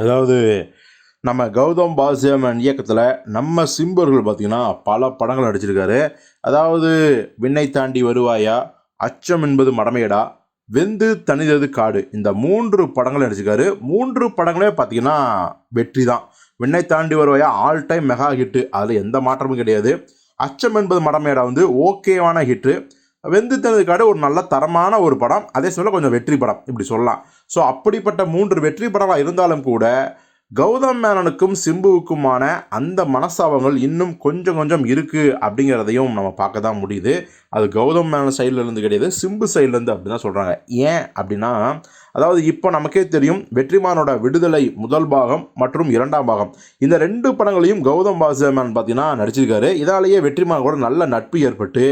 அதாவது நம்ம கௌதம் பாசியமன் இயக்கத்தில் நம்ம சிம்பர்கள் பார்த்திங்கன்னா பல படங்கள் நடிச்சிருக்காரு. அதாவது விண்ணை தாண்டி வருவாயா அச்சம் என்பது மடமையடா வெந்து தனிதது காடு. இந்த மூன்று படங்கள் நடிச்சிருக்காரு. மூன்று படங்களே பார்த்தீங்கன்னா வெற்றி தான் விண்ணை தாண்டி வருவாயா ஆல் டைம் மெகா ஹிட்டு அதில் எந்த மாற்றமும் கிடையாது. அச்சம் என்பது மடமையடா வந்து ஓகேவான ஹிட்டு வெந்து தனது காடு ஒரு நல்ல தரமான ஒரு படம். அதே சொல்ல கொஞ்சம் வெற்றி படம் இப்படி சொல்லலாம். ஸோ அப்படிப்பட்ட மூன்று வெற்றி படமாக இருந்தாலும் கூட கௌதம் மேனனுக்கும் சிம்புவுக்குமான அந்த மனஸ்தாபங்கள் இன்னும் கொஞ்சம் கொஞ்சம் இருக்குது அப்படிங்கிறதையும் நம்ம பார்க்க தான் முடியுது. அது கௌதம் மேனன் சைட்லேருந்து கிடையாது சிம்பு சைட்லேருந்து அப்படி தான் சொல்கிறாங்க ஏன் அப்படின்னா அதாவது இப்போ நமக்கே தெரியும் வெற்றிமானோட விடுதலை முதல் பாகம் மற்றும் இரண்டாம் பாகம். இந்த ரெண்டு படங்களையும் கௌதம் வாசுதேவன் பார்த்தீங்கன்னா நடிச்சிருக்காரு. இதாலேயே வெற்றிமான் கூட நல்ல நட்பு ஏற்பட்டு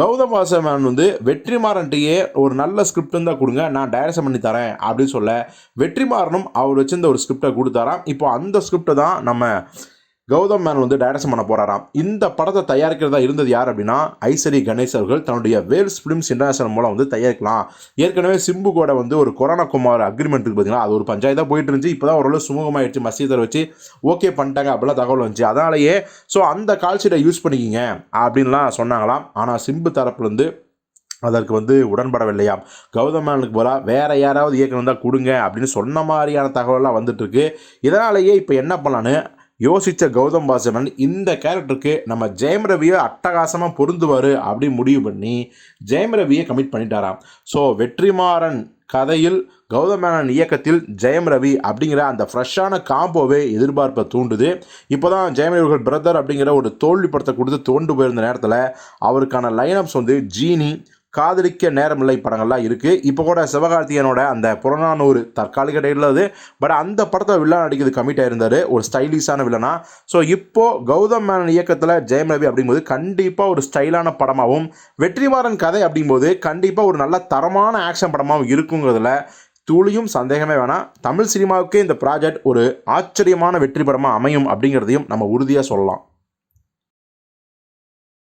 கௌதம் வாசுதேவன் வந்து வெற்றிமாறன்ட்டையே ஒரு நல்ல ஸ்கிரிப்ட் இருந்தால் கொடுங்க நான் டைரக்ஷன் பண்ணி தரேன் அப்படின்னு சொல்ல வெற்றிமாறனும் அவர் வச்சிருந்த ஒரு ஸ்கிரிப்டை கொடுத்தாராம் இப்போ அந்த ஸ்கிரிப்டை தான் நம்ம கௌதம் மேன் வந்து டைரக்ஷன் பண்ண போகிறாராம் இந்த படத்தை தயாரிக்கிறதா இருந்தது யார் அப்படின்னா ஐசரி கணேஷ் அவர்கள் தன்னுடைய வேல்ஸ் ஃபிலிம்ஸ் இன்டர்நேஷனல் மூலம் வந்து தயாரிக்கலாம். ஏற்கனவே சிம்பு கூட வந்து ஒரு கொரோனா குமார் அக்ரிமெண்ட் இருக்குது பார்த்தீங்கன்னா அது ஒரு பஞ்சாயத்தாக போயிட்டு இருந்துச்சு. இப்போ தான் ஓரளவு சுமூகமாயிடுச்சு. மசீதர் வச்சு ஓகே பண்ணிட்டாங்க அப்படிலாம் தகவல் வந்துச்சு. அதனாலேயே ஸோ அந்த கால்ஷீட்டை யூஸ் பண்ணிக்கிங்க அப்படின்லாம் சொன்னாங்களாம். ஆனால் சிம்பு தரப்புலேருந்து அதற்கு வந்து உடன்படவில்லையாம். கௌதமனுக்கு போல வேற யாராவது இயக்கம் தான் கொடுங்க அப்படின்னு சொன்ன மாதிரியான தகவலாம் வந்துட்டு இருக்கு இதனாலேயே இப்போ என்ன பண்ணலான்னு யோசித்த கௌதம் வாசவன் இந்த கேரக்டருக்கு நம்ம ஜெயம் ரவியை அட்டகாசமாக பொருந்துவார் அப்படின்னு முடிவு பண்ணி ஜெயம் ரவியை கமிட் பண்ணிட்டாராம். ஸோ வெற்றிமாறன் கதையில் கௌதமேனன் இயக்கத்தில் ஜெயம் ரவி அப்படிங்கிற அந்த ஃப்ரெஷ்ஷான காம்போவே எதிர்பார்ப்பை தூண்டுது. இப்போ தான் ஜெயம் ரவிகள் பிரதர் அப்படிங்கிற ஒரு தோல்வி படத்தை கொடுத்து தோண்டு போயிருந்த நேரத்தில் அவருக்கான லைனப்ஸ் வந்து ஜீனி காதலிக்க நேரமில்லை படங்கள்லாம் இருக்குது இப்போ கூட சிவகார்த்திகனோட அந்த புறநானூறு தற்காலிக டேட்டில் அது பட் அந்த படத்தை வில்லன் நடிக்கிறது கமிட் ஆயிருந்தார் ஒரு ஸ்டைலிஷான வில்லனா. ஸோ இப்போது கௌதம் மேனன் இயக்கத்தில் ஜெயம் ரவி அப்படிங்கும்போது கண்டிப்பாக ஒரு ஸ்டைலான படமாகவும் வெற்றிமாறன் கதை அப்படிங்கும்போது கண்டிப்பாக ஒரு நல்ல தரமான ஆக்ஷன் படமாகவும் இருக்குங்கிறதுல துளியும் சந்தேகமே வேணாம். தமிழ் சினிமாவுக்கே இந்த ப்ராஜெக்ட் ஒரு ஆச்சரியமான வெற்றி படமாக அமையும் அப்படிங்கிறதையும் நம்ம உறுதியாக சொல்லலாம்.